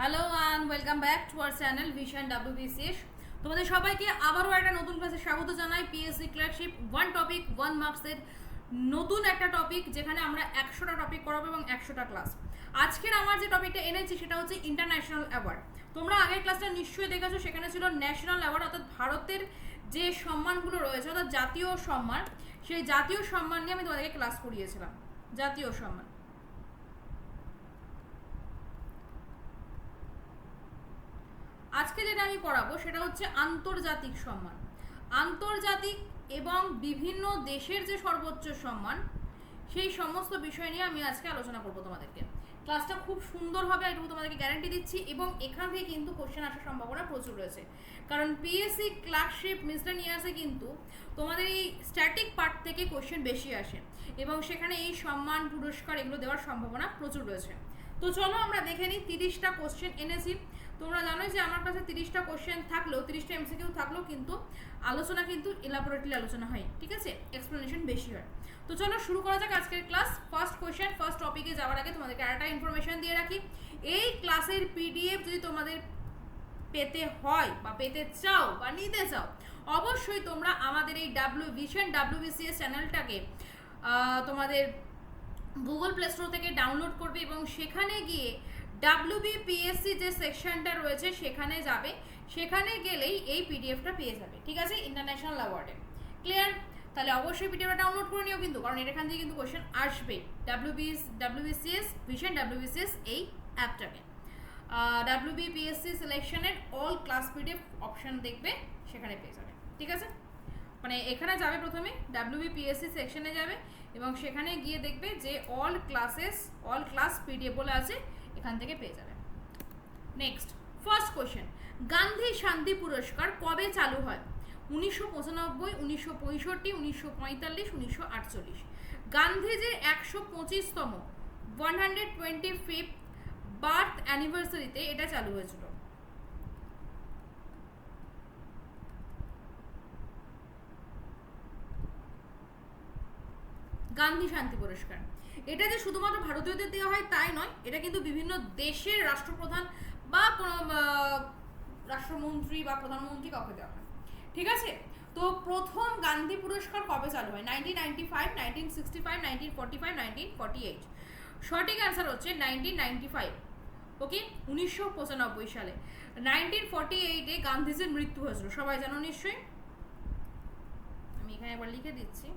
Hello and welcome back to our channel vision WBCS তোমাদের সবাইকে আবারও একটা নতুন ক্লাসে স্বাগত জানাই PSC clerkship one topic one মার্কসের নতুন একটা টপিক যেখানে আমরা একশোটা টপিক করাবো এবং একশোটা ক্লাস আজকের আমার যে টপিকটা এনেছি সেটা হচ্ছে ইন্টারন্যাশনাল অ্যাওয়ার্ড তোমরা আগের ক্লাসটা নিশ্চয়ই দেখেছ, সেখানে ছিল ন্যাশনাল অ্যাওয়ার্ড অর্থাৎ ভারতের যে সম্মানগুলো রয়েছে, অর্থাৎ জাতীয় সম্মান, সেই জাতীয় সম্মান নিয়ে আমি তোমাদেরকে ক্লাস করিয়েছিলাম। জাতীয় সম্মান। আজকে যেটা আমি পড়াবো সেটা হচ্ছে আন্তর্জাতিক সম্মান। আন্তর্জাতিক এবং বিভিন্ন দেশের যে সর্বোচ্চ সম্মান, সেই সমস্ত বিষয় নিয়ে আমি আজকে আলোচনা করব তোমাদেরকে। ক্লাসটা খুব সুন্দর হবে এটুকু তোমাদেরকে গ্যারান্টি দিচ্ছি, এবং এখান থেকে কিন্তু কোশ্চেন আসার সম্ভাবনা প্রচুর রয়েছে। কারণ পিএসসি ক্লার্কশিপ মিসলেনিয়াসে কিন্তু তোমাদের এই স্ট্যাটিক পার্ট থেকে কোশ্চেন বেশি আসে, এবং সেখানে এই সম্মান, পুরস্কার এগুলো দেওয়ার সম্ভাবনা প্রচুর রয়েছে। তো চলো আমরা দেখে নিই তিরিশটা কোশ্চেন এনেছি। তোমরা জানো যে আমার কাছে তিরিশটা কোশ্চেন থাকলেও, তিরিশটা এমসিকিউ থাকলেও কিন্তু আলোচনা কিন্তু ইলাবোরেটলি আলোচনা হয়, ঠিক আছে? এক্সপ্লেনেশন বেশি হয়। তো চলো শুরু করা যাক আজকের ক্লাস ফার্স্ট কোশ্চেন ফার্স্ট টপিকে যাওয়ার আগে তোমাদেরকে আরেকটা ইনফরমেশন দিয়ে রাখি। এই ক্লাসের পিডিএফ যদি তোমাদের পেতে হয় বা পেতে চাও বা নিতে চাও, অবশ্যই তোমরা আমাদের এই ডাব্লিউ ভিশন ডাব্লিউবিসিএস চ্যানেলটাকে তোমাদের গুগল প্লে স্টোর থেকে ডাউনলোড করবে এবং সেখানে গিয়ে ডাব্লিউবিপিএসসি যে সেকশনটা রয়েছে সেখানে যাবে। সেখানে গেলেই এই পিডিএফটা পেয়ে যাবে, ঠিক আছে? ইন্টারন্যাশনাল অ্যাওয়ার্ডে ক্লিয়ার তাহলে অবশ্যই পিডিএফটা ডাউনলোড করে নিও কিন্তু, কারণ এখান থেকে কিন্তু কোশ্চেন আসবে। ডাব্লিউবিএস ডাব্লিউবিসিএস ভিশন ডাব্লিউবিসিএস এই অ্যাপটাকে ডাব্লিউবিপিএসসি সিলেকশনের অল ক্লাস পিডিএফ অপশন দেখবে, সেখানে পেয়ে যাবে, ঠিক আছে? মানে এখানে যাবে প্রথমে ডাব্লিউবিপিএসসি সেকশনে যাবে এবং সেখানে গিয়ে দেখবে যে all classes all class PDF বলে আছে এখান থেকে পেয়ে যাবে। নেক্সট ফার্স্ট কোশ্চেন গান্ধী শান্তি পুরস্কার কবে চালু হয়? উনিশশো পঁচানব্বই, উনিশশো পঁয়ষট্টি, উনিশশো পঁয়তাল্লিশ, উনিশশো আটচল্লিশ। গান্ধীজির একশো পঁচিশতম one hundred twenty fifth birth অ্যানিভার্সারিতে এটা চালু হয়েছিল। গান্ধী শান্তি পুরস্কার। এটা যে শুধুমাত্র ভারতীয়দের দেওয়া হয় তাই নয়, এটা কিন্তু বিভিন্ন দেশের রাষ্ট্রপ্রধান বা কোনো রাষ্ট্রমন্ত্রী বা প্রধানমন্ত্রী কাউকে দেওয়া হয়। ঠিক আছে? তো প্রথম গান্ধী পুরস্কার কবে চালু হয়? Nineteen ninety five nineteen sixty five nineteen forty five nineteen forty eight সঠিক হচ্ছে নাইনটিন নাইনটি ফাইভ ওকে উনিশশো পঁচানব্বই সালে। নাইনটিন ফর্টি এইটে গান্ধীজির মৃত্যু হয়েছিল। সবাই জানো নিশ্চয়ই? আমি এখানে একবার লিখে দিচ্ছি।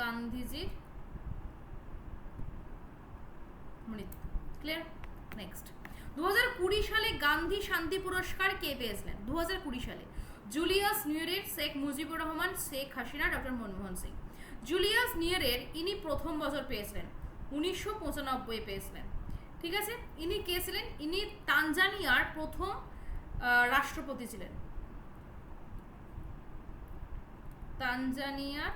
গান্ধীজির মৃত্যু ক্লিয়ার নেক্সট দু সালে গান্ধী শান্তি পুরস্কার কে পেয়েছিলেন? দু সালে। Julius Nyerere Sheikh Mujibur Rahman, Sheikh Hasina, doctor Manmohan Singh. Julius Nyerere ইনি প্রথম বছর পেয়েছিলেন। উনিশশো পঁচানব্বই পেয়েছিলেন। ঠিক আছে? ইনি কে ছিলেন? ইনি তানজানিয়ার প্রথম রাষ্ট্রপতি ছিলেন। তানজানিয়ার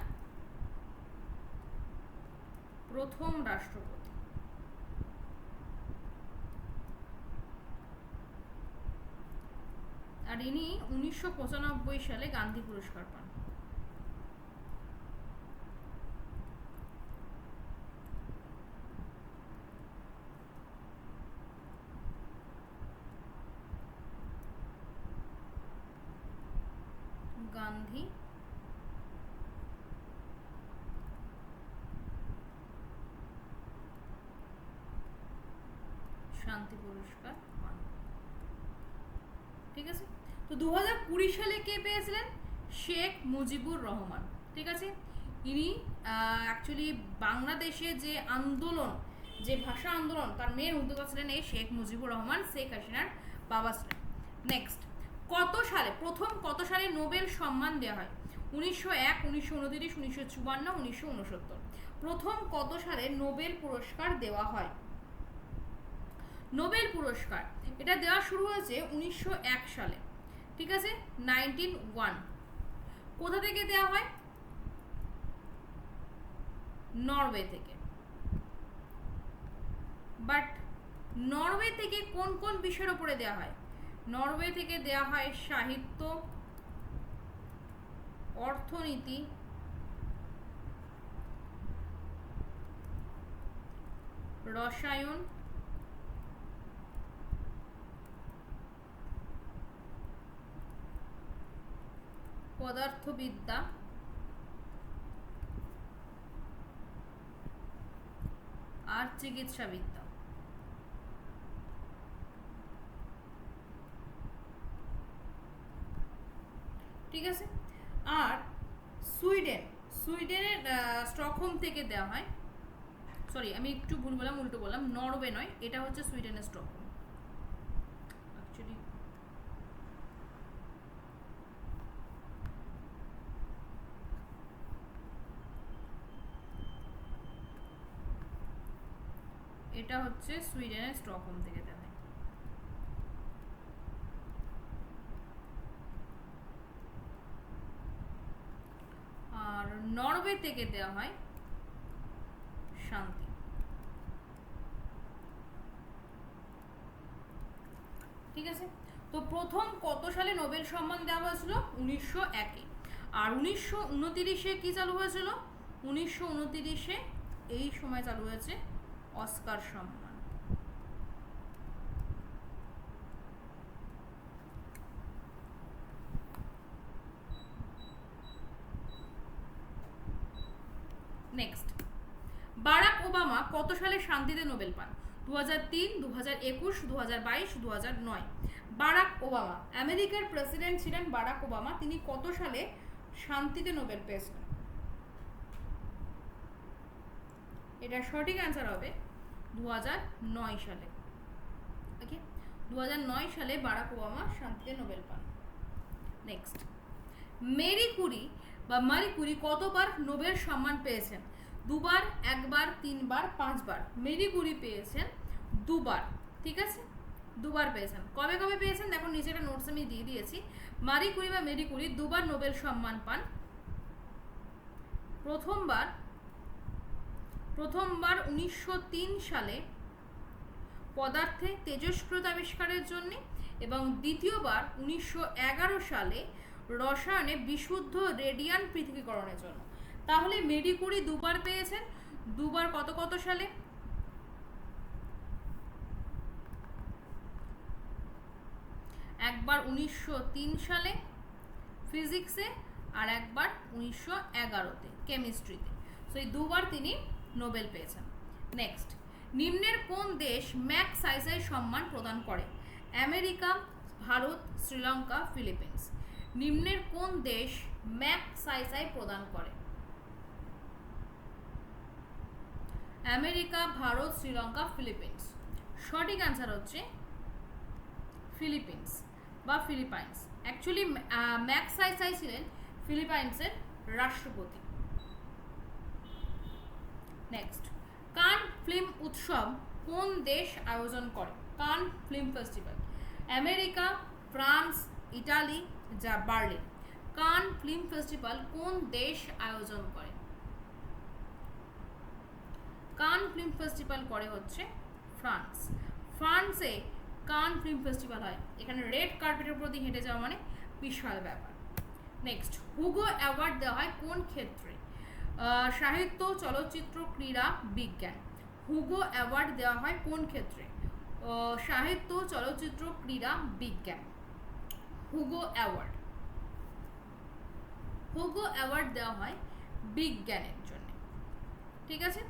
প্রথম রাষ্ট্রপতি। আর ইনি উনিশশো পঁচানব্বই সালে গান্ধী পুরস্কার পান। গান্ধী শান্তি পুরস্কার পান। ঠিক আছে? তো দু হাজার কুড়ি সালে কে পেয়েছিলেন? শেখ মুজিবুর রহমান। ঠিক আছে? ইনি অ্যাকচুয়ালি বাংলাদেশে যে আন্দোলন, যে ভাষা আন্দোলন, তার মেন উদ্যোক্তা ছিলেন এই শেখ মুজিবুর রহমান, শেখ হাসিনার বাবা ছিলেন। নেক্সট কত সালে, প্রথম কত সালে নোবেল সম্মান দেওয়া হয়? উনিশশো এক, উনিশশো উনতিরিশ, উনিশশো চুয়ান্ন, উনিশশো উনসত্তর। প্রথম কত সালে নোবেল পুরস্কার দেওয়া হয়? নোবেল পুরস্কার। এটা দেওয়া শুরু হয়েছে উনিশশো এক সালে। ঠিক আছে? Nineteen one. কোথা থেকে দেওয়া হয়? নরওয়ে থেকে। বাট নরওয়ে থেকে কোন কোন বিষয়ের উপরে দেওয়া হয়? নরওয়ে থেকে দেয়া হয় সাহিত্য, অর্থনীতি, রসায়ন পদার্থবিদ্যা। আর চিকিৎসাবিদ্যা। ঠিক আছে? আর সুইডেন। সুইডেনের স্টকহোম থেকে দেওয়া হয়। সরি, আমি একটু ভুল বললাম, উল্টো বললাম। নরওয়ে নয়, এটা হচ্ছে সুইডেনের স্টকহোম। অ্যাকচুয়ালি এটা হচ্ছে সুইডেনের স্টকহোম থেকে দেওয়া আর নরওয়ে থেকে দেওয়া হয় শান্তি। ঠিক আছে? তো প্রথম কত সালে নোবেল সম্মান দেওয়া হয়েছিল? উনিশশো একে। আর উনিশশো উনতিরিশে কি চালু হয়েছিল? উনিশশো উনতিরিশে এই সময় চালু হয়েছে অস্কার সম্মান। নেক্সট বারাক ওবামা কত সালে শান্তিতে নোবেল পান? দু হাজার তিন দু হাজার একুশ বাইশ নয়। বারাক ওবামা, আমেরিকার প্রেসিডেন্ট ছিলেন বারাক ওবামা, তিনি কত সালে শান্তিতে নোবেল পেয়েছিলেন এটা সঠিক অ্যান্সার হবে। দু সালে। ওকে দু সালে বারাক ওবামা শান্তিতে নোবেল পান। নেক্সট মেরি কুরি বা মারি কুরি কতবার নোবেল সম্মান পেয়েছেন? দুবার, একবার, তিনবার, পাঁচবার। মেরি কুরি পেয়েছেন দুবার। ঠিক আছে? দুবার পেয়েছেন। কবে কবে পেয়েছেন? দেখো নিচে একটা নোটস আমি দিয়ে দিয়েছি। মারি কুরি বা মেরি কুরি দুবার নোবেল সম্মান পান। প্রথমবার প্রথমবার উনিশশো তিন সালে পদার্থে তেজস্ক্রত আবিষ্কারের জন্য এবং দ্বিতীয়বার উনিশশো এগারো সালে রসায়নে বিশুদ্ধ রেডিয়ান পৃথকীকরণের জন্য। তাহলে মেরি কুরি দুবার পেয়েছেন। দুবার কত কত সালে? একবার উনিশশো তিন সালে ফিজিক্সে আর একবার উনিশশো এগারোতে, কেমিস্ট্রিতে। সো এই দুবার তিনি নোবেল পেয়েছেন। নেক্সট নিম্নের কোন দেশ ম্যাক সাইসাই সম্মান প্রদান করে? America, Bharat, Sri Lanka, Philippines. নিম্নের কোন দেশ ম্যাক সাইসাই প্রদান করে? America, Bharat, Sri Lanka, Philippines. সঠিক অ্যান্সার হচ্ছে ফিলিপিন্স বা ফিলিপাইন্স। অ্যাকচুয়ালি ম্যাক সাইসাই ছিলেন ফিলিপাইন্সের রাষ্ট্রপতি। নেক্সট কান ফিল্ম উৎসব কোন দেশ আয়োজন করে? Cannes film festival America France Italy যা বার্লিন কান ফিল্ম ফেস্টিভ্যাল কোন দেশ আয়োজন করে? কান ফিল্ম ফেস্টিভ্যাল করে হচ্ছে ফ্রান্স ফ্রান্সে কান ফিল্ম ফেস্টিভ্যাল হয়। এখানে রেড কার্পেটের দিয়ে হেঁটে যাওয়া মানে বিশাল ব্যাপার। নেক্সট হুগো অ্যাওয়ার্ড দেওয়া হয় কোন ক্ষেত্রে? সাহিত্য, চলচ্চিত্র, ক্রীড়া, বিজ্ঞান। হুগো অ্যাওয়ার্ড দেওয়া হয় কোন ক্ষেত্রে? সাহিত্য, চলচ্চিত্র, ক্রীড়া, বিজ্ঞান। Hugo award. হুগো অ্যাওয়ার্ড দেওয়া হয় বিজ্ঞানের জন্য। ঠিক আছে?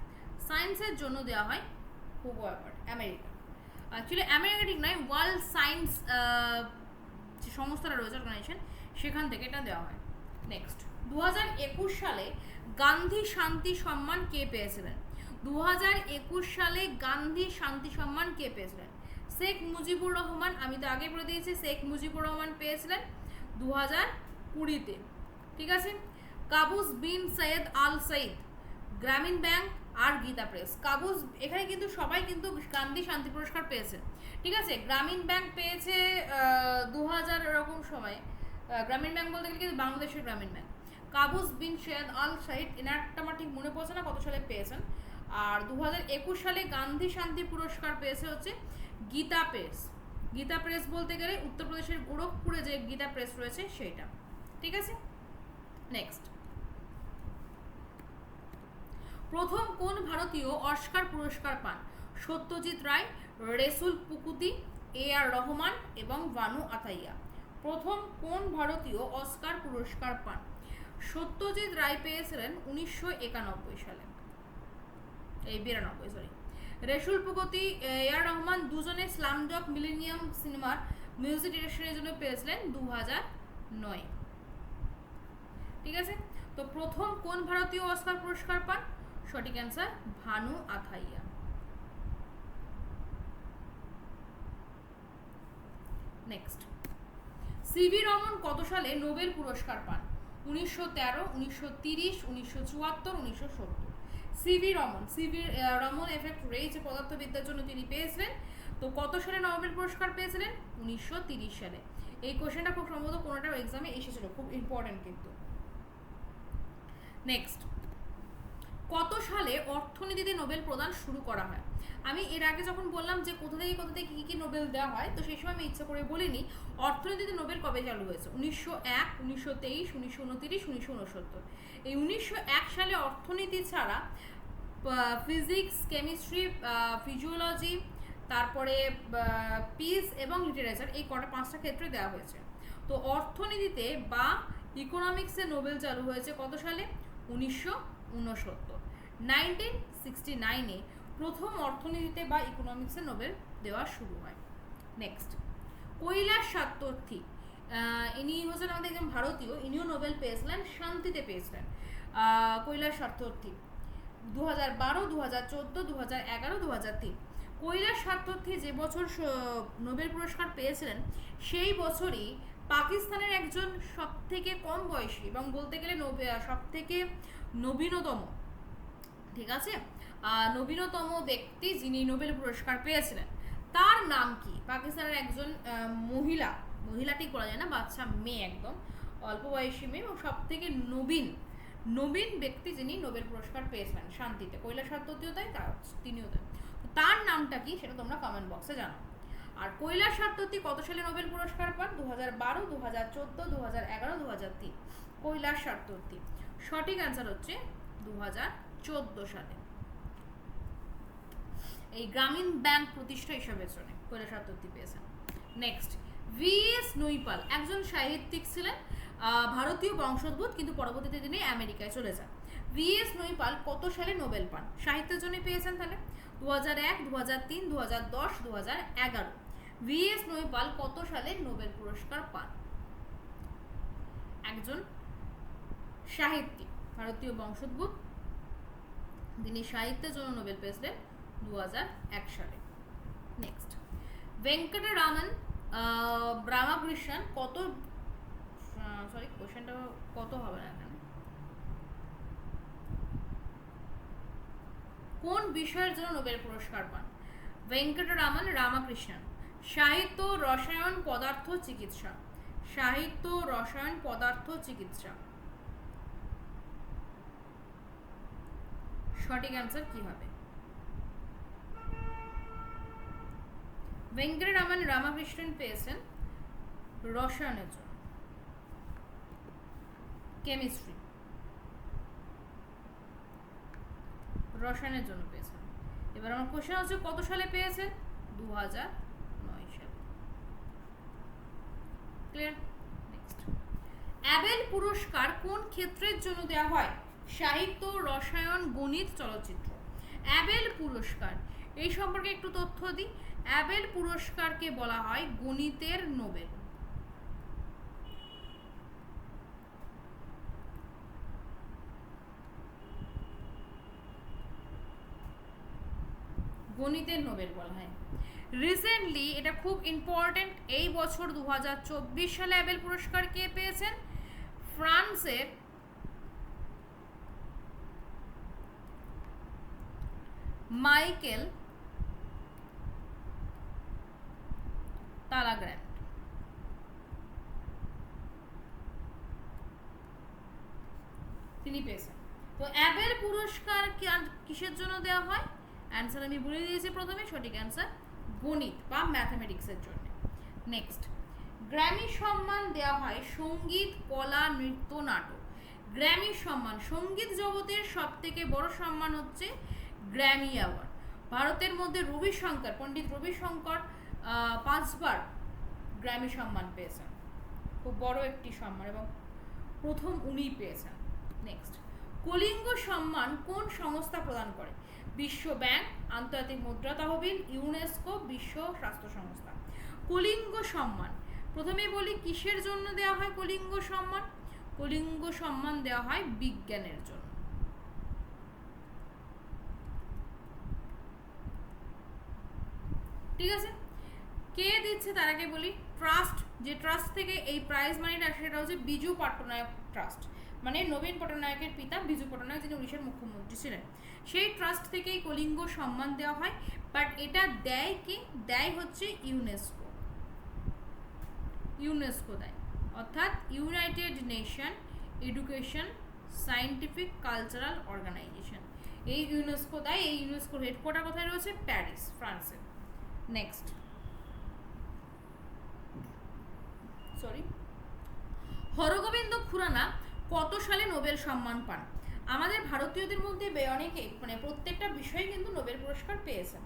সায়েন্সের জন্য দেওয়া হয় Hugo award, America. Actually America ঠিক নয়, ওয়ার্ল্ড সায়েন্স যে সংস্থাটা রয়েছে অর্গানাইজেশন সেখান থেকে এটা দেওয়া হয়। নেক্সট দু হাজার একুশ সালে গান্ধী শান্তি সম্মান কে পেয়েছিলেন? দু হাজার একুশ সালে গান্ধী শান্তি সম্মান কে পেয়েছিলেন? শেখ মুজিবুর রহমান, আমি তো আগে বলে দিয়েছি, শেখ মুজিবুর রহমান পেয়েছিলেন দু হাজার কুড়িতে। ঠিক আছে? কাবুস বিন Said al Said Grameen bank আর গীতা প্রেস। কাবুস, এখানে কিন্তু সবাই কিন্তু গান্ধী শান্তি পুরস্কার পেয়েছে। ঠিক আছে? গ্রামীণ ব্যাংক পেয়েছে দু হাজার এরকম সময়। গ্রামীণ ব্যাংক বলতে গেলে কিন্তু বাংলাদেশের Grameen bank. Qaboos bin Said al Said এনারটা আমার ঠিক মনে পড়ছে না কত সালে পেয়েছেন। আর দু একুশ সালে গান্ধী শান্তি পুরস্কার পেয়েছে হচ্ছে গীতা প্রেস। গীতা প্রেস বলতে গেলে উত্তরপ্রদেশের গোরখপুরে যে গীতা প্রেস রয়েছে সেটা ঠিক আছে? নেক্সট প্রথম কোন ভারতীয় অস্কার পুরস্কার পান? সত্যজিৎ রায়, রেসুল পুকুতি, এ আর রহমান এবং ভানু আথাইয়া। প্রথম কোন ভারতীয় অস্কার পুরস্কার পান? সত্যজিৎ রায় পেয়েছিলেন উনিশশো একানব্বই সালে। এই বিরানব্বই সরি রেশুল পুকতি এ আর রহমান দুজনে স্লামডগ মিলেনিয়াম সিনেমার মিউজিক ডিরেকশনের জন্য পেয়েছিলেন দু নয়। ঠিক আছে? তো প্রথম কোন ভারতীয় অস্কার পুরস্কার পান? সঠিক answer Bhanu Athaiya. Next CV Raman কত সালে নোবেল পুরস্কার পান? উনিশশো তেরো, উনিশশো তিরিশ, উনিশশো চুয়াত্তর, উনিশশো সত্তর। CV Raman CV Raman effect raise পদার্থবিদ্যার জন্য তিনি পেয়েছিলেন। তো কত সালে নোবেল পুরস্কার পেয়েছিলেন? উনিশশো তিরিশ সালে। এই কোশ্চেনটা খুব সম্ভবত কোনোটা এক্সামে এসেছিল, খুব ইম্পর্টেন্ট কিন্তু। নেক্সট কত সালে অর্থনীতিতে নোবেল প্রদান শুরু করা হয়? আমি এর আগে যখন বললাম যে কোথা থেকে কোথা থেকে কী কী নোবেল দেওয়া হয়, তো সেই সময় আমি ইচ্ছা করে বলিনি, অর্থনীতিতে নোবেল কবে চালু হয়েছে? উনিশশো এক, উনিশশো তেইশ, উনিশশো উনতিরিশ, উনিশশো উনসত্তর। এই উনিশশো এক সালে অর্থনীতি ছাড়া ফিজিক্স কেমিস্ট্রি ফিজিওলজি তারপরে পিস এবং লিটারেচার এই কটা পাঁচটা ক্ষেত্রে দেওয়া হয়েছে। তো অর্থনীতিতে বা ইকোনমিক্সে নোবেল চালু হয়েছে কত সালে? উনিশশো উনসত্তর। নাইনটিন সিক্সটি নাইনে প্রথম অর্থনীতিতে বা ইকোনমিক্সে নোবেল দেওয়া শুরু হয়। নেক্সট কৈলাস সাত্যর্থী ইনি হচ্ছেন আমাদের একজন ভারতীয়, ইনিও নোবেল পেয়েছিলেন, শান্তিতে পেয়েছিলেন কৈলাস সাত্যর্থী দু হাজার বারো দু হাজার চোদ্দ দু হাজার এগারো দু হাজার তিন। কৈলাস সাত্যর্থী যে বছর নোবেল পুরস্কার পেয়েছিলেন, সেই বছরই পাকিস্তানের একজন সব থেকে কম বয়সী এবং বলতে গেলে সব থেকে নবীনতম ঠিক আছে? নবীনতম ব্যক্তি যিনি নোবেল পুরস্কার পেয়েছিলেন। তার নাম কি? পাকিস্তানের একজন মহিলা। মহিলাটি করা যায় না, বাচ্চা মেয়ে একদম। অল্প বয়সী মেয়ে এবং সব থেকে নবীন। নবীন ব্যক্তি যিনি নোবেল পুরস্কার পেয়েছিলেন শান্তিতে। কৈলাস সাত্যতীয় তাই, তার তিনিও দেন তার নামটা কি সেটা তোমরা কমেন্ট বক্সে জানো আর কৈলাস সাত্যতী কত সালে নোবেল পুরস্কার পান? দু হাজার বারো দু হাজার চোদ্দ দু হাজার এগারো দু হাজার তিন। কৈলাস সাত্যতী সঠিক অ্যান্সার হচ্ছে দু হাজার চোদ্দ সালে। এই গ্রামীণ ব্যাংক প্রতিষ্ঠা হিসাবে চলে পেয়েছেন। নেক্সট ভিএস নৈপাল, একজন সাহিত্যিক ছিলেন ভারতীয় বংশোদ্ভূত, কিন্তু পরবর্তীতে তিনি আমেরিকায় চলে যান। ভিএস নৈপাল কত সালে নোবেল পান? সাহিত্যের জন্য পেয়েছেন তাহলে? দু হাজার এক দু হাজার তিন দু হাজার দশ দু হাজার এগারো ভিএস নৈপাল কত সালে নোবেল পুরস্কার পান? একজন সাহিত্যিক, ভারতীয় বংশোদ্ভূত তিনি সাহিত্যের জন্য নোবেল পেয়েছিলেন দু সালে। নেক্সট ভেঙ্কটরামন রামাকৃষ্ণন কত সরি কোশ্চেনটা কত হবে না এখানে কোন বিষয়ের জন্য নোবেল পুরস্কার পান? ভেঙ্কটরামন, রামাকৃষ্ণন। সাহিত্য রসায়ন পদার্থ চিকিৎসা। সাহিত্য রসায়ন পদার্থ চিকিৎসা। সঠিক অ্যান্সার কি হবে? ভেঙ্কটরামন রামাকৃষ্ণন পেয়েছেন রসায়নের জন্য। কেমিস্ট্রি রসায়নের জন্য পেয়েছেন। এবার আমার কোশ্চেন হচ্ছে কত সালে পেয়েছেন? দু হাজার নয় সালে। ক্লিয়ার নেক্সট অ্যাবেল পুরস্কার কোন ক্ষেত্রের জন্য দেওয়া হয়? সাহিত্য, রসায়ন, গণিত, চলচ্চিত্র। অ্যাবেল পুরস্কার। এই সম্পর্কে একটু তথ্য দিই। অ্যাবেল পুরস্কারকে বলা হয় গণিতের নোবেল। গণিতের নোবেল বলা হয়। রিসেন্টলি এটা খুব ইম্পর্টেন্ট এই বছর দু হাজার চব্বিশ সালে অ্যাবেল পুরস্কার কে পেয়েছেন? ফ্রান্সের মাইকেল তালাগ্র্যান্ড তিনি পেয়েছেন। তো অ্যাবেল পুরস্কার কিসের জন্য দেওয়া হয়? অ্যান্সার আমি বলে দিয়েছি প্রথমে, সঠিক অ্যান্সার গণিত বা ম্যাথামেটিক্সের জন্য। নেক্সট গ্র্যামি সম্মান দেওয়া হয় সংগীত, কলা, নৃত্য, নাটক। গ্র্যামি সম্মান, সংগীত জগতের সব থেকে বড় সম্মান হচ্ছে গ্র্যামি অ্যাওয়ার্ড ভারতের মধ্যে রবিশঙ্কর, পণ্ডিত রবিশঙ্কর পাঁচবার গ্র্যামি সম্মান পেয়েছেন। খুব বড় একটি সম্মান এবং প্রথম উনিই পেয়েছেন। নেক্সট কলিঙ্গ সম্মান কোন সংস্থা প্রদান করে? বিশ্ব ব্যাংক, আন্তর্জাতিক মুদ্রা তহবিল, ইউনেস্কো, বিশ্ব স্বাস্থ্য সংস্থা। কলিঙ্গ সম্মান। প্রথমে বলি, কিসের জন্য দেওয়া হয় কলিঙ্গ সম্মান? কলিঙ্গ সম্মান দেওয়া হয় বিজ্ঞানের জন্য। ঠিক আছে? কে দিচ্ছে তার আগে বলি? ট্রাস্ট যে ট্রাস্ট থেকে এই প্রাইজ মানিটা আসে সেটা হচ্ছে বিজু পট্টনায়ক ট্রাস্ট মানে নবীন পট্টনায়কের পিতা বিজু পট্টনায়ক, যিনি উড়িষ্যার মুখ্যমন্ত্রী ছিলেন। সেই ট্রাস্ট থেকেই কলিঙ্গ সম্মান দেওয়া হয় বাট এটা দেয় কি? দেয় হচ্ছে ইউনেস্কো ইউনেস্কো দেয়। অর্থাৎ United Nation Education Scientific Cultural Organization এই ইউনেস্কো দেয়, এই ইউনেস্কোর হেডকোয়ার্টার কোথায় রয়েছে? প্যারিস ফ্রান্সে নেক্সট সরি হরগোবিন্দ খুরানা কত সালে নোবেল সম্মান পান? আমাদের ভারতীয়দের মধ্যে অনেকে মানে প্রত্যেকটা বিষয়ে কিন্তু নোবেল পুরস্কার পেয়েছেন।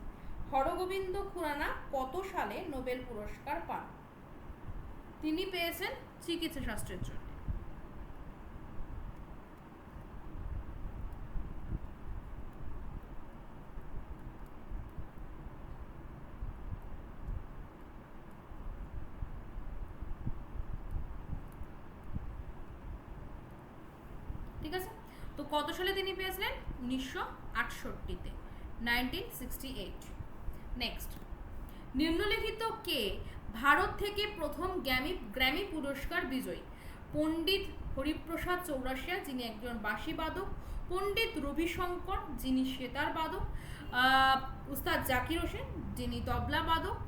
হরগোবিন্দ খুরানা কত সালে নোবেল পুরস্কার পান? তিনি পেয়েছেন চিকিৎসা শাস্ত্রের জন্য ঠিক আছে তো কত সালে তিনি পেয়েছিলেন? উনিশশো আটষট্টিতে নাইনটিন সিক্সটি এইট নেক্সট নিম্নলিখিত কে ভারত থেকে প্রথম গ্যামি, গ্র্যামি পুরস্কার বিজয়ী? পণ্ডিত হরিপ্রসাদ চৌরাশিয়া, যিনি একজন বাঁশিবাদক পণ্ডিত রবিশঙ্কর, যিনি সেতার বাদক। উস্তাদ জাকির হোসেন, যিনি তবলা বাদক।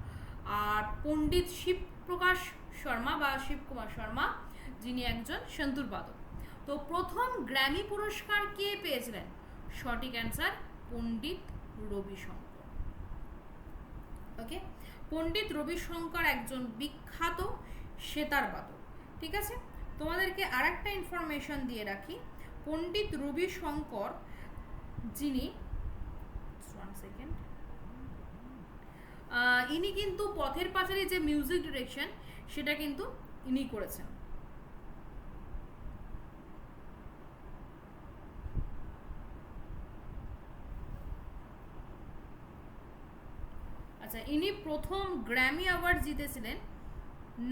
আর পণ্ডিত শিবপ্রকাশ শর্মা বা শিবকুমার শর্মা, যিনি একজন সন্তুর বাদক। তো প্রথম গ্র্যামি পুরস্কার কে পেয়েছিলেন? সঠিক অ্যান্সার পণ্ডিত রবিশঙ্কর। ওকে? পণ্ডিত রবিশঙ্কর একজন বিখ্যাত সেতার বাদক। ঠিক আছে? তোমাদেরকে আর একটা ইনফরমেশন দিয়ে রাখি। পণ্ডিত রবিশঙ্কর যিনি সেকেন্ড ইনি কিন্তু পথের পাঁচালী যে মিউজিক ডিরেকশন সেটা কিন্তু ইনি করেছেন আচ্ছা ইনি প্রথম গ্র্যামি অ্যাওয়ার্ড জিতেছিলেন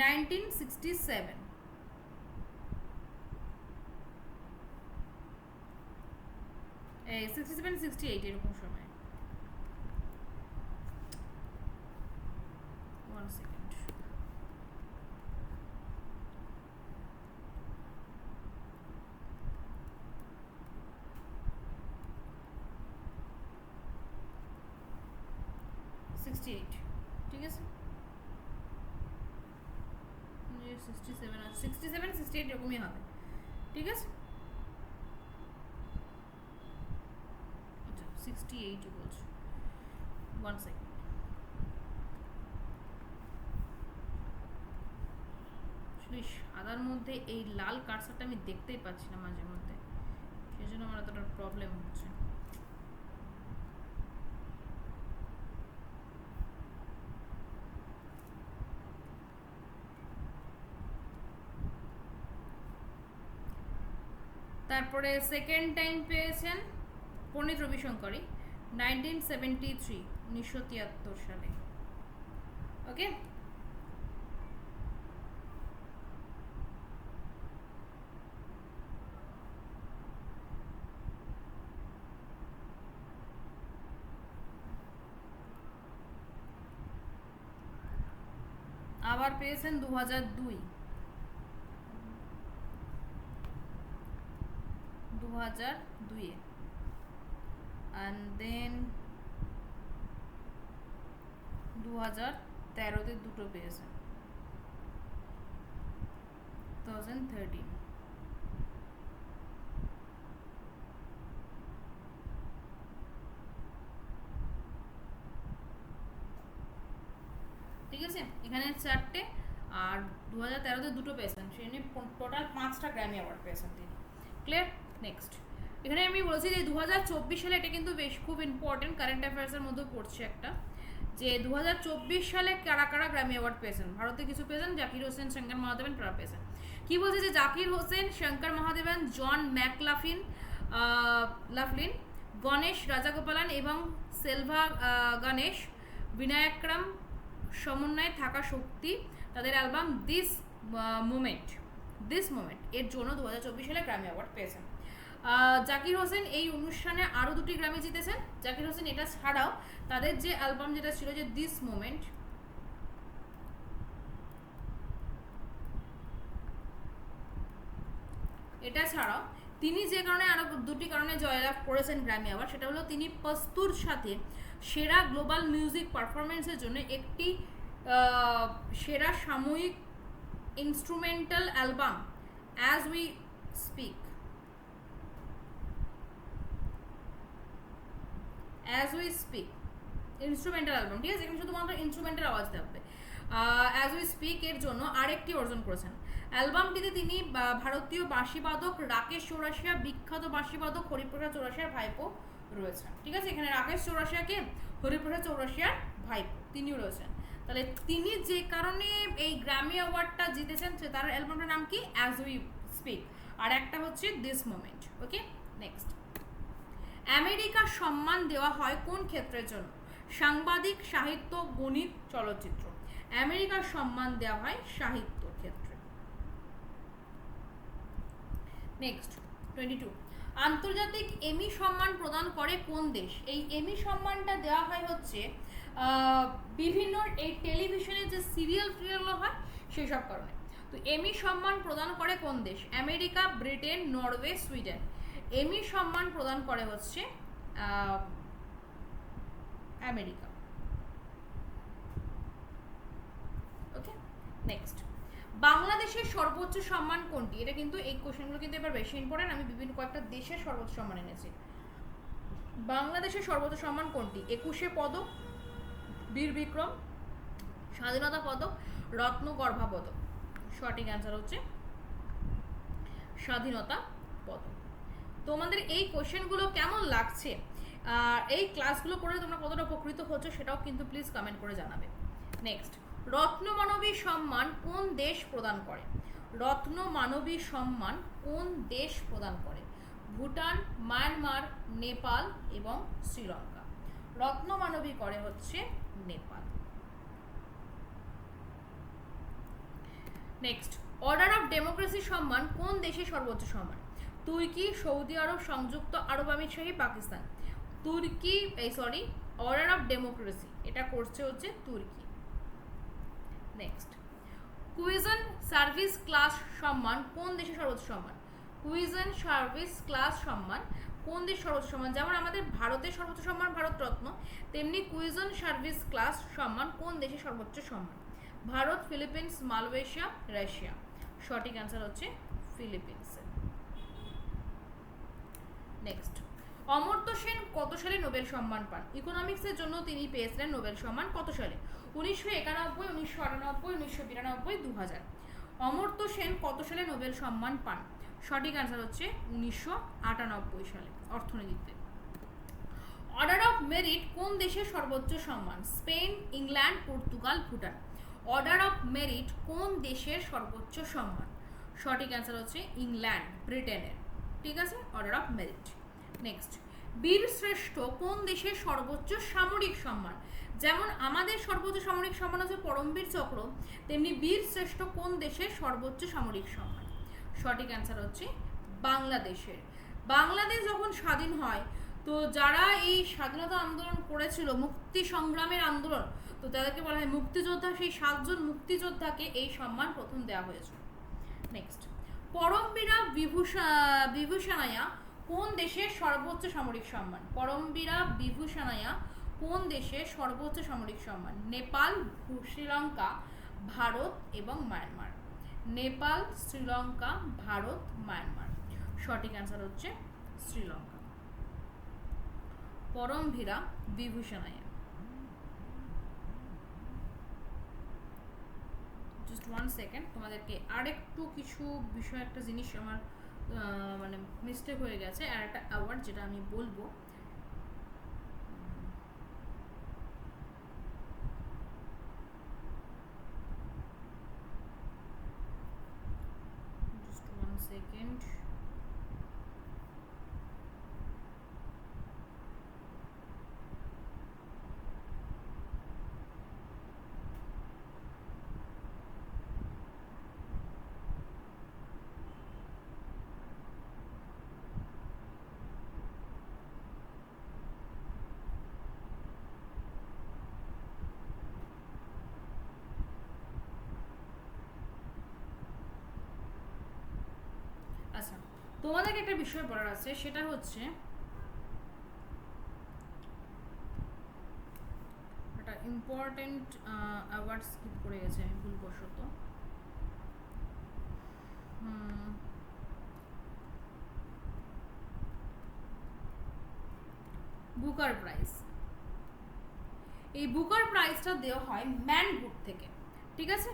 nineteen sixty seven sixty seven sixty eight এরকম সময় ওয়ান সেকেন্ড সিক্সটি এইট ঠিক আছে সিক্সটি সেভেন আছে সিক্সটি সেভেন সিক্সটি এইট এরকমই হবে ঠিক আছে? আচ্ছা সিক্সটি এইট বলছো। ওয়ান সেকেন্ড সাদার মধ্যে এই লাল কারসারটা আমি দেখতেই পাচ্ছি না মাঝে মধ্যে সেই জন্য আমার এতটা প্রবলেম হচ্ছে। তারপরে সেকেন্ড টাইম পেয়েছেন পণ্ডিত রবিশঙ্করী নাইনটিন সেভেন্টি থ্রি উনিশশো তিয়াত্তর সালে। ওকে আবার পেয়েছেন দু হাজার দুই দু হাজার দুইয়ে। অ্যান্ড দেন দু হাজার তেরোতে দুটো পেয়েছে। থার্টিন ঠিক আছে? এখানে চারটে আর দু হাজার তেরোতে দুটো পেয়েছেন। সেই নিয়ে টোটাল পাঁচটা গ্র্যামি অ্যাওয়ার্ড পেয়েছেন তিনি। ক্লিয়ার নেক্সট এখানে আমি বলেছি যে দু হাজার চব্বিশ সালে এটা কিন্তু বেশ খুব ইম্পর্টেন্ট কারেন্ট অ্যাফেয়ার্সের মধ্যে পড়ছে একটা, যে দু হাজার চব্বিশ সালে কারা কারা গ্র্যামি অ্যাওয়ার্ড পেয়েছেন? ভারতে কিছু পেয়েছেন? জাকির হোসেন, শঙ্কর মহাদেবন, তারা পেয়েছেন। কি বলছে যে Zakir Hussain, Shankar Mahadevan, John McLaughlin Laughlin, Ganesh Rajagopalan এবং সেলভা গণেশ, বিনায়করাম, সমন্বয়ে থাকা শক্তি, তাদের album this moment this moment এর জন্য দু হাজার চব্বিশ সালে গ্র্যামি অ্যাওয়ার্ড পেয়েছেন। জাকির হোসেন এই অনুষ্ঠানে আরও দুটি গ্রামে জিতেছেন। জাকির হোসেন এটা ছাড়াও তাদের যে অ্যালবাম যেটা ছিল যে দিস মোমেন্ট এটা ছাড়াও তিনি যে কারণে আরও দুটি কারণে জয়লাভ করেছেন গ্র্যামি আবার সেটা হলো তিনি পস্তুর সাথে সেরা গ্লোবাল মিউজিক পারফরমেন্সের জন্য একটি সেরা সাময়িক instrumental album as we speak as we speak instrumental album ঠিক আছে? এখানে শুধুমাত্র ইনস্ট্রুমেন্টাল আওয়াজ থাকবে। অ্যাজ উই স্পিক এর জন্য আরেকটি অর্জন করেছেন। অ্যালবামটিতে তিনি ভারতীয় বাঁশিবাদক রাকেশ চৌরাশিয়া, বিখ্যাত বাঁশিবাদক হরিপ্রসাদ চৌরাশিয়ার ভাইপো রয়েছেন। ঠিক আছে? এখানে রাকেশ চৌরাশিয়াকে, হরিপ্রসাদ চৌরাশিয়ার ভাইপো তিনিও রয়েছেন। তাহলে তিনি যে কারণে এই গ্র্যামি অ্যাওয়ার্ডটা জিতেছেন তার অ্যালবামটার নাম কি? অ্যাজ উই স্পিক আর একটা হচ্ছে this moment okay next America সম্মান দেওয়া হয় কোন ক্ষেত্রের জন্য? সাংবাদিক, সাহিত্য, গণিত, চলচ্চিত্র। আমেরিকার সম্মান দেওয়া হয় সাহিত্য ক্ষেত্রে। নেক্সট টোয়েন্টি টু আন্তর্জাতিক এমি সম্মান প্রদান করে কোন দেশ? এই এমি সম্মানটা দেওয়া হয় হচ্ছে বিভিন্ন এই টেলিভিশনে যে সিরিয়াল ফিরিয়ালগুলো হয় সেই সব কারণে। তো এমি সম্মান প্রদান করে কোন দেশ? America, Britain, Norway, Sweden. Emmy সম্মান প্রদান করে হচ্ছে আমেরিকা। ওকে নেক্সট বাংলাদেশের সর্বোচ্চ সম্মান কোনটি? এটা কিন্তু এই কোশ্চেনগুলো কিন্তু এবার বেশি ইম্পর্টেন্ট আমি বিভিন্ন কয়েকটা দেশের সর্বোচ্চ সম্মান এনেছি। বাংলাদেশের সর্বোচ্চ সম্মান কোনটি? একুশে পদক, বীর বিক্রম। স্বাধীনতা পদক রত্নগর্ভা পদক সঠিক অ্যান্সার হচ্ছে স্বাধীনতা পদক। তোমাদের এই কোশ্চেনগুলো কেমন লাগছে? আর এই ক্লাসগুলো করে তোমরা কতটা উপকৃত হচ্ছ সেটাও কিন্তু প্লিজ কমেন্ট করে জানাবে। নেক্সট রত্ন মানবী সম্মান কোন দেশ প্রদান করে? রত্ন মানবী সম্মান কোন দেশ প্রদান করে? ভুটান, মায়ানমার, নেপাল এবং শ্রীলঙ্কা। রত্ন মানবী করে হচ্ছে Nepal. Next order of democracy সম্মান কোন দেশে সর্বোচ্চ সম্মান? তুর্কি, সৌদি আরব সংযুক্ত আরব আমিরশাহী পাকিস্তান। তুর্কি, এই সরি অর্ডার অফ ডেমোক্রেসি এটা করছে হচ্ছে তুর্কি। নেক্সট কুইজন সার্ভিস ক্লাস সম্মান, কোন দেশে সর্বোচ্চ সম্মান? কুইজন সার্ভিস ক্লাস সম্মান, কোন দেশ সর্বোচ্চ সম্মান? যেমন আমাদের ভারতের সর্বোচ্চ সম্মান, ভারতরত্ন, তেমনি কুইজন সার্ভিস ক্লাস সম্মান, কোন দেশে সর্বোচ্চ সম্মান? ভারত ফিলিপিন্স মালয়েশিয়া রাশিয়া সঠিক অ্যান্সার হচ্ছে ফিলিপিন্সের নেক্সট অমর্ত্য সেন কত সালে নোবেল সম্মান পান? ইকোনমিক্সের জন্য তিনি পেয়েছিলেন নোবেল সম্মান কত সালে? উনিশশো একানব্বই, উনিশশো আটানব্বই, উনিশশো বিরানব্বই দু হাজার অমর্ত্য সেন কত সালে নোবেল সম্মান পান? সঠিক অ্যান্সার হচ্ছে উনিশশো আটানব্বই সালে, অর্থনীতিতে। অর্ডার অফ মেরিট কোন দেশের সর্বোচ্চ সম্মান? Spain England Portugal Bhutan order of merit কোন দেশের সর্বোচ্চ সম্মান? সঠিক অ্যান্সার হচ্ছে ইংল্যান্ড ব্রিটেনের ঠিক আছে? অর্ডার অফ মেরিট নেক্সট বীর শ্রেষ্ঠ কোন দেশের সর্বোচ্চ সামরিক সম্মান? যেমন আমাদের সর্বোচ্চ সামরিক সম্মান হচ্ছে পরমবীর চক্র, তেমনি বীর শ্রেষ্ঠ কোন দেশের সর্বোচ্চ সামরিক সম্মান? সঠিক অ্যান্সার হচ্ছে বাংলাদেশের। বাংলাদেশ যখন স্বাধীন হয়, তো যারা এই স্বাধীনতা আন্দোলন করেছিল, মুক্তি সংগ্রামের আন্দোলন, তো তাদেরকে বলা হয় মুক্তিযোদ্ধা। সেই সাতজন মুক্তিযোদ্ধাকে এই সম্মান প্রথম দেওয়া হয়েছিল। নেক্সট পরমবীরা বিভূষা, বিভূষণায়া, কোন দেশের সর্বোচ্চ সামরিক সম্মান? পরমবীরা, বিভূষণায়া, কোন দেশের সর্বোচ্চ সামরিক সম্মান? নেপাল শ্রীলঙ্কা, ভারত এবং মায়ানমার। নেপাল, শ্রীলঙ্কা, ভারত, মায়ানমার। সঠিক অ্যান্সার হচ্ছে Sri Lanka. Parama Weera Vibhushanaya. Just one second তোমাদেরকে আরেকটু কিছু বিষয়, একটা জিনিস আমার মানে মিস্টেক হয়ে গেছে আর একটা অ্যাওয়ার্ড যেটা আমি বলব। Just ওয়ান second আচ্ছা তোমাদেরকে একটা বিষয় বলার আছে, সেটা হচ্ছে, একটা ইম্পর্টেন্ট অ্যাওয়ার্ড স্কিপ করে গেছে আমি ভুলবশত বুকার প্রাইজ। এই বুকার প্রাইজটা দেওয়া হয় ম্যান গ্রুপ থেকে, ঠিক আছে?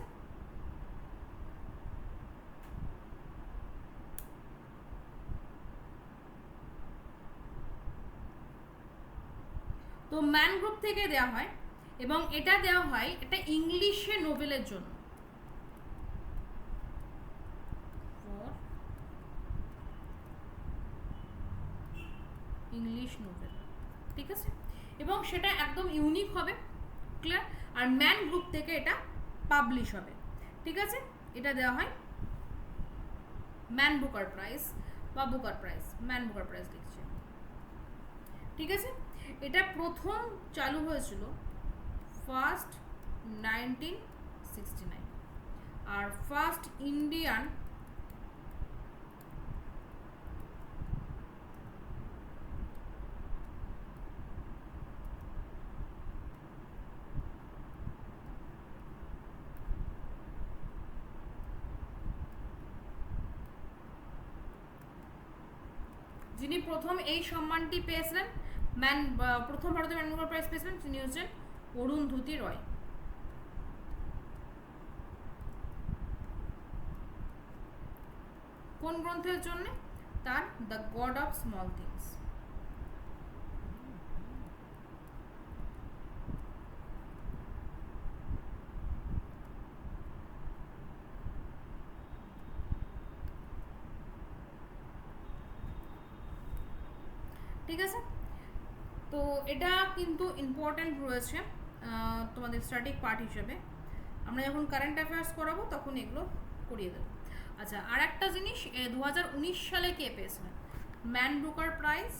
তো ম্যান গ্রুপ থেকে দেওয়া হয় এবং এটা দেওয়া হয় এটা ইংলিশে নোবেলের জন্য। ইংলিশ নোবেল, ঠিক আছে? এবং সেটা একদম ইউনিক হবে ক্লিয়ার আর ম্যান গ্রুপ থেকে এটা পাবলিশ হবে, ঠিক আছে? এটা দেওয়া হয় ম্যান বুকার প্রাইজ বা Booker Prize Man Booker Prize লিখছে ঠিক আছে? এটা প্রথম চালু হয়েছিল ফার্স্ট নাইনটিন সিক্সটি নাইন আর ফার্স্ট ইন্ডিয়ান যিনি প্রথম এই সম্মানটি পেয়েছিলেন ম্যান প্রথম প্রথম ভারতীয় নোবেল প্রাইজ পেয়েছিলেন তিনি হচ্ছেন অরুণধুতি রয়। কোন গ্রন্থের জন্য? তার The God of Small Things ঠিক আছে তো এটা কিন্তু ইম্পর্ট্যান্ট রয়েছে তোমাদের স্ট্যাটিক পার্ট হিসেবে। আমরা যখন কারেন্ট অ্যাফেয়ার্স করাবো, তখন এগুলো করিয়ে দেবো। আচ্ছা আর একটা জিনিস দুহাজার উনিশ সালে কে পেয়েছিলেন? ম্যান ব্রোকার প্রাইজ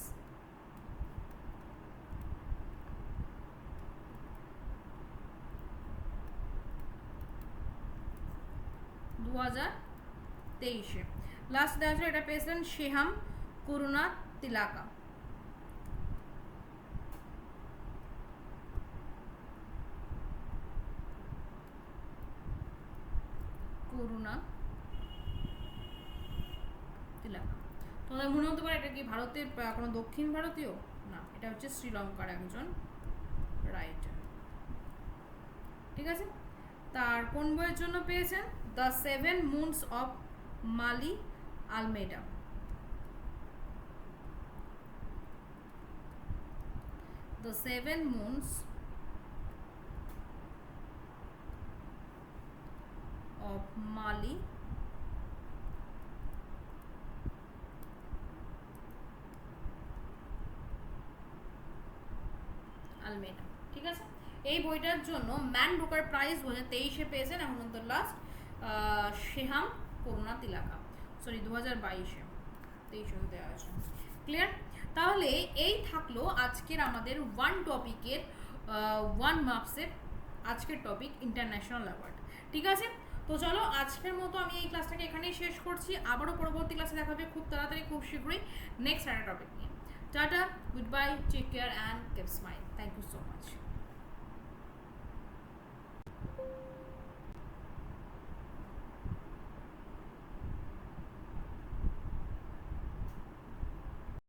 দু হাজার তেইশে লাস্ট ছিল, এটা পেয়েছিলেন শেহাম করুণা তিলাকা করুণা তিলাকা তোমাদের মনে হতে পারে এটা কি ভারতের কোনো দক্ষিণ ভারতীয়? না, এটা হচ্ছে শ্রীলঙ্কার একজন রাইটার ঠিক আছে? তার কোন বইয়ের জন্য পেয়েছেন? The Seven Moons of Maali Almeida The Seven Moons of Mali ঠিক আছে? এই বইটার জন্য ম্যান বুকার প্রাইজ দু হাজার তেইশে পেয়েছেন শেহাম করুণা তিলাকা। সরি দু হাজার বাইশে, তেইশে দেওয়া আছে ক্লিয়ার তাহলে এই থাকল আজকের আমাদের ওয়ান টপিকের ওয়ান মার্কসের আজকের টপিক ইন্টারন্যাশনাল অ্যাওয়ার্ড ঠিক আছে? তো চলো, আজকের মতো আমি এই ক্লাসটাকে এখানেই শেষ করছি। আবারও পরবর্তী ক্লাসে দেখা হবে খুব তাড়াতাড়ি, খুব শীঘ্রই। নেক্সট একটা টপিক নিয়ে। Tata good bye take care and keep smile thank you so much